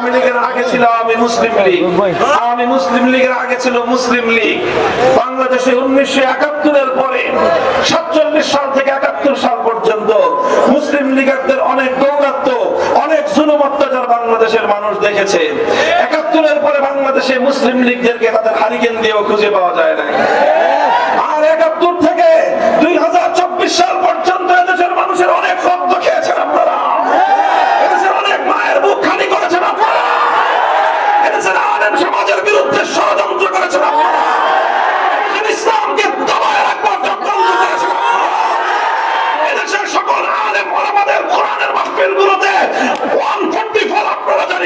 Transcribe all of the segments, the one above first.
আওয়ামী লীগের আগে ছিল আওয়ামী মুসলিম লীগ। আওয়ামী মুসলিম লীগের আগে ছিল মুসলিম লীগ। বাংলাদেশে উনিশশো পরে, সাতচল্লিশ সাল থেকে একাত্তর সাল পর্যন্ত মুসলিম লীগারদের অনেক দৌরাত্ম, অনেক জুলুম অত্যাচার বাংলাদেশের মানুষ দেখেছে। একাত্তরের পরে বাংলাদেশে মুসলিম লীগদেরকে তাদের হারিকেন দিয়েও খুঁজে পাওয়া যায় না আর একাত্তর থেকে দুই হাজার চব্বিশ সাল পর্যন্ত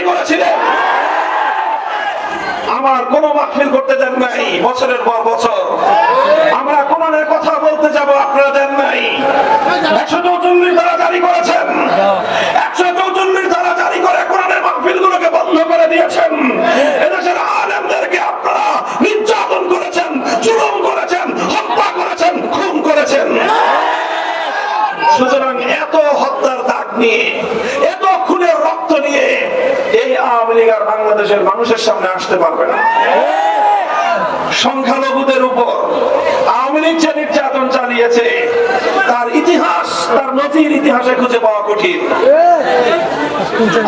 করেছিলেন আমার কোনো মাহফিল করতে দেন নাই, বছরের পর বছর। আমরা কোরআনের কথা বলতে যাব, আপনারা দেন নাই। একশো চৌচল্লিশ ধারা জারি করেছেন। একশো চৌচল্লিশ ধারা জারি করে কোরআনের মাহফিল গুলোকে বন্ধ করে দিয়েছেন। এদেশের আলেমদেরকে আপনারা নির্যাতন করেছেন জুলুম করেছেন হত্যা করেছেন খুন করেছেন সুতরাং এত হত্যার দাগ নিয়ে এত খুনের রক্ত নিয়ে এই আওয়ামী লীগ আর বাংলাদেশের মানুষের সামনে আসতে পারবে না। সংখ্যালঘুদের উপর আওয়ামী লীগ যে নির্যাতন চালিয়েছে, তার ইতিহাস, তার নথির ইতিহাসে খুঁজে পাওয়া কঠিন।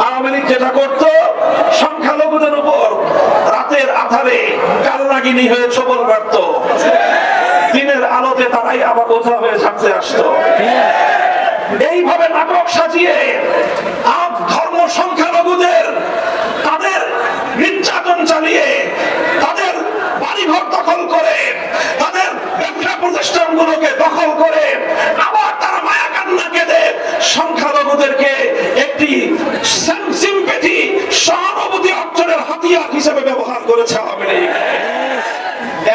আওয়ামী লীগ যেটা করত, সংখ্যালঘুদের উপর রাতের আধারে কালনাগিনী হয়ে ছবল দিনের আলোতে তারাই আবার ওঝা হয়ে ঝাঁকতে আসতো। এইভাবে নাটক সাজিয়ে আপ ধর্ম সংখ্যালঘুদের তাদের নির্যাতন চালিয়ে তাদের বাড়িঘর দখল করে তাদের ব্যবসা প্রতিষ্ঠানগুলোকে দখল করে আবার তারা মায়া কান্না কেঁদে সংখ্যালঘুদেরকে একটি সিম্পেথি সহানুভূতি অর্জনের হাতিয়ার হিসেবে ব্যবহার করেছে আওয়ামী লীগ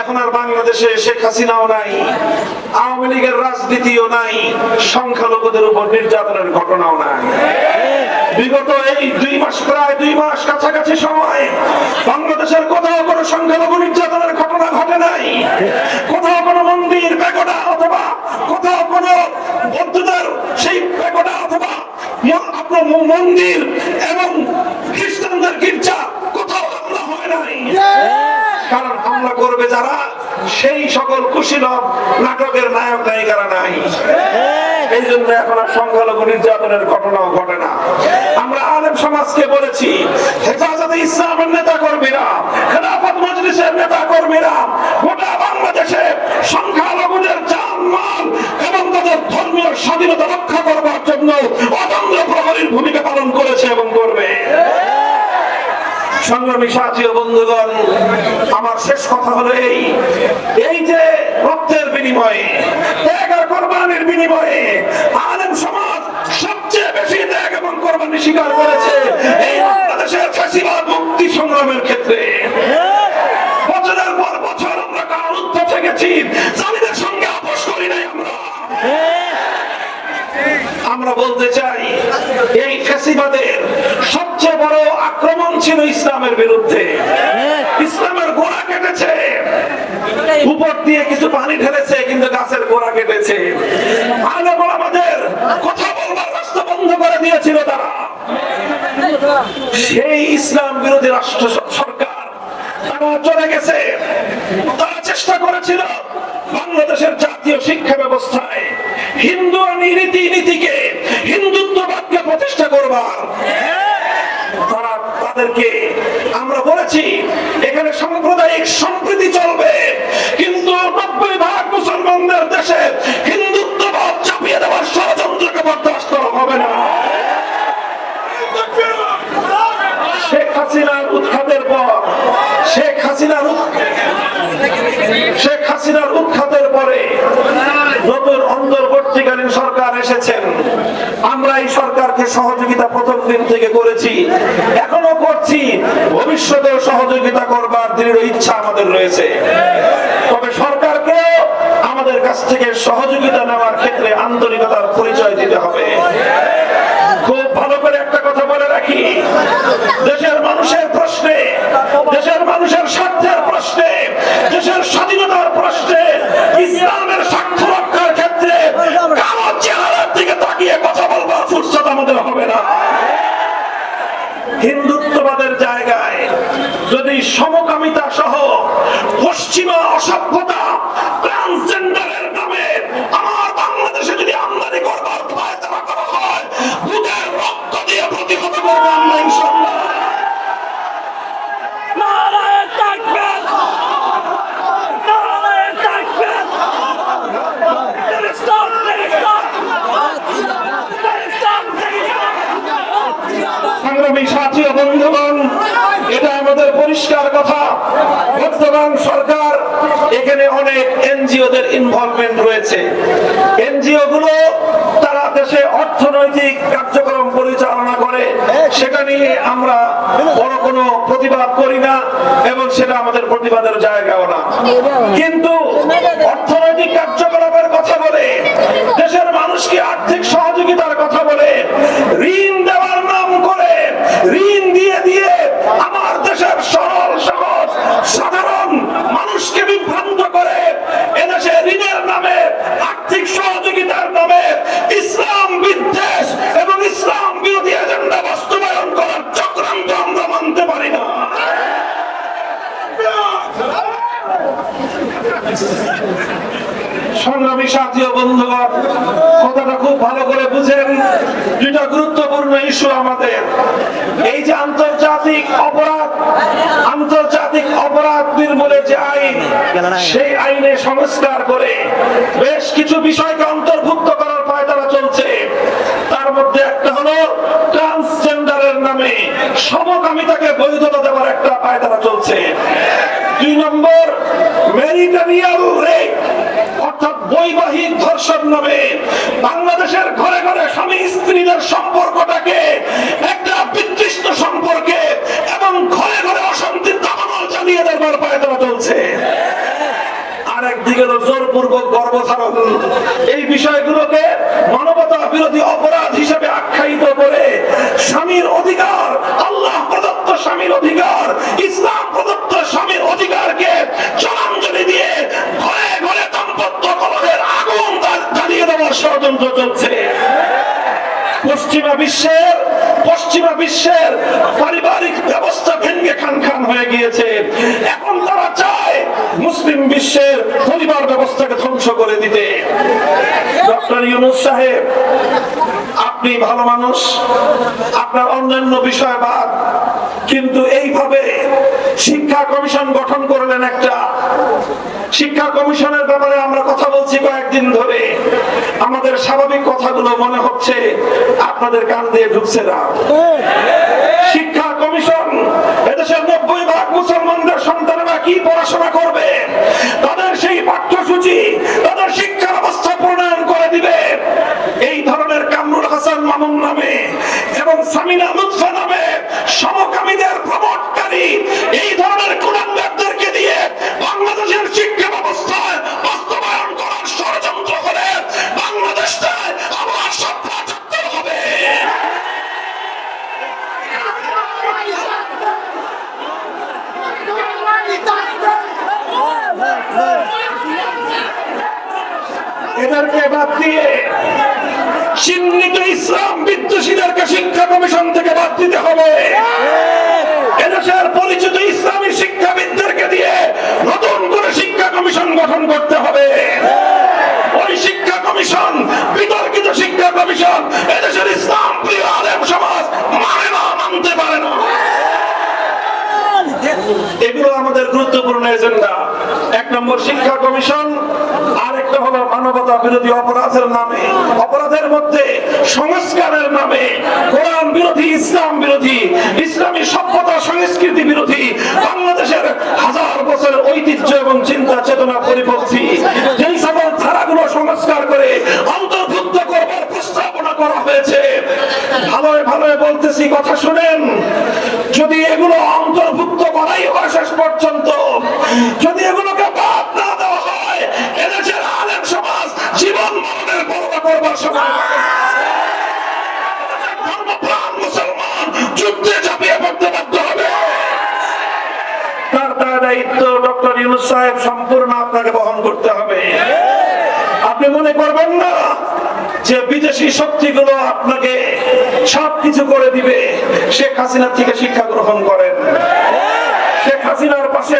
এখন আর বাংলাদেশে শেখ হাসিনাও নাই, আওয়ামী লীগের রাজনীতিও নাই, সংখ্যালঘুদের উপর নির্যাতনের ঘটনাও নাই। বিগত এই দুই মাস, প্রায় দুই মাস কাছাকাছি সময় বাংলাদেশের কোথাও কোনো সংখ্যালঘু নির্যাতনের ঘটনা ঘটে নাই। কোথাও কোনো মন্দির পেগোডা অথবা কোথাও কোনো বৌদ্ধদের সেই পেগোডা অথবা আপনার মন্দির এবং খ্রিস্টানদের গির্জা কোথাও হামলা হয় নাই কারণ হামলা করবে যারা সেই সকল কুশীলভ নাটকের নায়ক নায়িকারা নাই। এই জন্য এখন আর সংখ্যালঘু নির্যাতনের ঘটনাও ঘটে না। আমরা আলেম সমাজকে বলেছি হেফাজতে ইসলামের নেতা কর্মীরা খেলাফত মজলিসের নেতা কর্মীরা গোটা বাংলাদেশে সংখ্যালঘুদের জান মাল এবং তাদের ধর্মীয় স্বাধীনতা রক্ষা করবার জন্য অতন্ত্র প্রহরীর ভূমিকা পালন করেছে এবং করবে। সংগ্রামী বন্ধুগণ, আমার শেষ কথা হলো এই এই যে বিনিময়ে কোরবানির বিনিময়ে সমাজ সবচেয়ে বেশি ত্যাগ এবং কোরবানি এই মুক্তি সংগ্রামের ক্ষেত্রে। আমরা বলতে চাই, এই ফ্যাসিবাদের সবচেয়ে বড় আক্রমণ ছিল ইসলামের বিরুদ্ধে। ইসলামের গোড়া কেটেছে। উপর দিয়ে কিছু পানি ঢেলেছে, কিন্তু গাছের গোড়া কেটেছে। আমাদের কথা বলবার রাস্তা বন্ধ করে দিয়েছিল তারা। সেই ইসলাম বিরোধী রাষ্ট্র সরকার তারা চলে গেছে। চেষ্টা করেছিল বাংলাদেশের জাতীয় শিক্ষা ব্যবস্থায়। হিন্দু রীতি নীতিকে হিন্দুত্ববাদকে প্রতিষ্ঠা করবার। তারা তাদেরকে, আমরা বলেছি, এখানে সাম্প্রদায়িক সম্প্রীতি চলবে নতুন অন্তর্বর্তীকালীন সরকার এসেছেন। আমরা এই সরকারকে সহযোগিতা প্রথম দিন থেকে করেছি। এখনও করছি। ভবিষ্যতেও সহযোগিতা করবার দৃঢ় ইচ্ছা আমাদের রয়েছে। তবে সরকারকে আমাদের কাছ থেকে সহযোগিতা নেওয়ার ক্ষেত্রে আন্তরিকতার পরিচয় দিতে হবে। খুব ভালো করে একটা কথা বলে রাখি দেশের মানুষের প্রশ্নে দেশের মানুষের স্বার্থের প্রশ্নে দেশের স্বাধীনতার প্রশ্নে ইসলামের স্বার্থ রক্ষার ক্ষেত্রে কারও চেহারার দিকে তাকিয়ে কথা বলবার ফুরসত আমাদের হবে না হিন্দুত্ববাদের জায়গায় যদি সমকামিতা সহ পশ্চিমা অসভ্যতা ট্রান্সজেন্ডারের নামে আমার বাংলাদেশে যদি আমদানি করবার পায়তারা করা হয় বুকের রক্ত দিয়ে প্রতিহত করব আমরা ইনশাল্লাহ সাথী বন্ধুগণ আমাদের পরিষ্কার কথা, বর্তমান সরকার, এখানে অনেক এনজিওদের ইনভলভমেন্ট রয়েছে। এনজিও গুলো তারা দেশে অর্থনৈতিক কার্যক্রম পরিচালনা করে, সেটা নিয়ে আমরা বড় কোনো প্রতিবাদ করি না, এবং সেটা আমাদের প্রতিবাদের জায়গাও না। কিন্তু অর্থনৈতিক কার্যকলাপের কথা বলে, দেশের মানুষকে আর্থিক সহযোগিতার কথা বলে, ঋণ দেওয়ার নাম করে, ঋণ দিয়ে দিয়ে আমার দেশের সরল সহজ সাধারণ মানুষকে বিভ্রান্ত করে, এদেশে ঋণের নামে, আর্থিক সহযোগিতার নামে ইসলাম বিদ্বেষ এবং ইসলাম বিরোধী এজেন্ডা বাস্তবায়ন করার চক্রান্ত আমরা মানতে পারি না। সংগ্রামী সাথী বন্ধুগণ, কথাটা খুব ভালো করে বুঝেন। দুইটা গুরুত্বপূর্ণ ইস্যু আমাদের। এই যে আন্তর্জাতিক অপরাধ যে আইন সেই আইনে সংস্কার করে বেশ কিছু বিষয়কে অন্তর্ভুক্ত করার পায়তারা চলছে। তার মধ্যে একটা হলো ট্রান্সজেন্ডারের নামে সমকামিতাকে বৈধতা দেওয়ার একটা পায়তারা চলছে। দুই নম্বর ম্যারিটারিয়াল রেপ অর্থাৎ বৈবাহিক ধর্ষণ নামে বাংলাদেশের ঘরে ঘরে স্বামী স্ত্রীদের সম্পর্কটাকে একটা বিতৃষ্ট সম্পর্কে এবং ঘরে ঘরে অশান্তির চালিয়ে দেওয়ার পায়তারা চলছে। আর একদিকে হলো জোরপূর্বক গর্ভধারণ। এই বিষয়গুলোকে মানবতা বিরোধী অপরাধ হিসেবে আখ্যায়িত করে স্বামীর অধিকার, আল্লাহ প্রদত্ত স্বামীর অধিকার, ইসলাম প্রদত্ত স্বামীর অধিকারকে জলাঞ্জলি দিয়ে ঘরে ঘরে দাম্পত্য কলহের আগুন জ্বালিয়ে দেওয়ার ষড়যন্ত্র চলছে। পশ্চিমা বিশ্বের পশ্চিমা বিশ্বের পারিবারিক ব্যবস্থা ভেঙ্গে খান খান হয়ে গিয়েছে। এখন তারা চায় মুসলিম বিশ্বের পরিবার ব্যবস্থাকে ধ্বংস করে দিতে। ডক্টর ইউনুস সাহেব, আপনি ভালো মানুষ, আপনার অন্যান্য বিষয় বাদ, কিন্তু এইভাবে শিক্ষা কমিশন গঠন করলেন একটা শিক্ষা কমিশনের ব্যাপারে আমরা কথা বলছি কয়েকদিন ধরে। আমাদের স্বাভাবিক কথাগুলো মনে হচ্ছে আপনাদের কান দিয়ে ঢুকছে না। শিক্ষা কমিশন এদেশের নব্বই ভাগ মুসলমানদের সন্তানেরা কি পড়াশোনা করবে? তাদের সেই পাঠ্যসূচি, তাদের শিক্ষা ব্যবস্থা প্রণয়ন করে দিবে। এই ধরনের কামরুল হাসান মামুন নামে এবং সামিনা লুৎফা নামে সমকামীদের প্রমোটকারী এদেশের পরিচিত ইসলামী শিক্ষাবিদদেরকে দিয়ে নতুন করে শিক্ষা কমিশন গঠন করতে হবে। ওই শিক্ষা কমিশন, বিতর্কিত শিক্ষা কমিশন গুরুত্বপূর্ণ এজেন্ডা। এক নম্বর শিক্ষা কমিশন আর একটা হলো মানবতা বিরোধী অপরাধের নামে। অপরাধের মধ্যে সংস্কারের নামে কোরআন বিরোধী, ইসলাম বিরোধী, ইসলামী সভ্যতা, সংস্কৃতি বিরোধী, বাংলাদেশের হাজার বছরের ঐতিহ্য এবং চিন্তা চেতনা পরিপন্থী, যেই সকল ধারাগুলো সংস্কার করে অন্তর্ভুক্ত করবার প্রস্তাবনা করা হয়েছে। ভালোই ভালোই বলতেছি, কথা শুনেন। যদি এগুলো যদি এগুলোকে বাদ না দেওয়া হয়, এদেশের আলেম সমাজ জীবন মরণের পরোয়া করবার সময় আপনি মনে করবেন না যে বিদেশি আপনাকে করে দিবে। শেখ থেকে শিক্ষা গ্রহণ করেন। শেখ হাসিনার পাশে